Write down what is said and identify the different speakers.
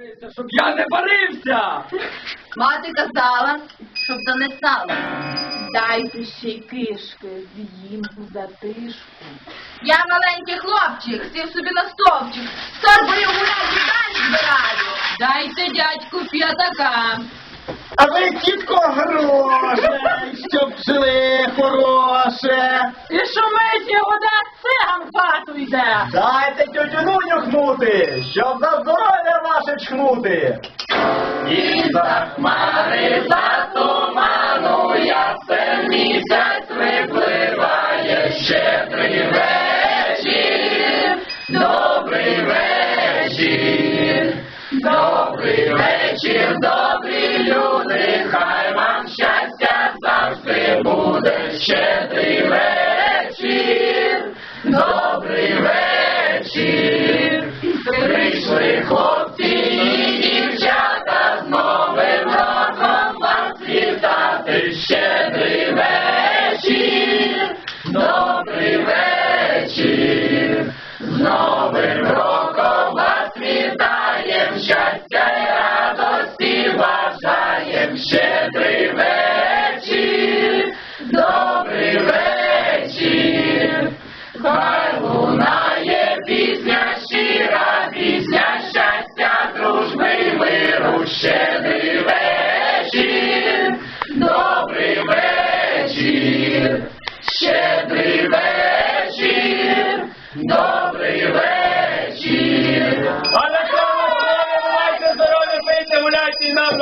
Speaker 1: Молися, щоб я не варився!
Speaker 2: Мати казала, щоб занесала. Дайте ще й кишки, з'їм у затишку. Я маленький хлопчик, сів собі на стовпчик, з торбою гулять вітання збираю. Дайте дядьку п'ятака.
Speaker 3: А ви, тітко, грошей, щоб жили хороше.
Speaker 2: І шумить його вода циган в хату йде.
Speaker 3: Дайте тьотю Нуню хнути, щоб за здоров'я ваше чхнути.
Speaker 1: І за хмари, за туману, ясен місяць випливає. Щедрий вечір, добрий вечір, добрий вечір, добрі люди, хай вам щастя завжди буде. Щедрий вечір, добрий вечір, прийшли хлопці вітаєм, щастя й радості бажаєм, щедрий вечір, добрий вечір. Хай лунає пісня щира, пісня щастя, дружби миру, щедрий вечір, добрий вечір, щедрий вечір, добрий Imam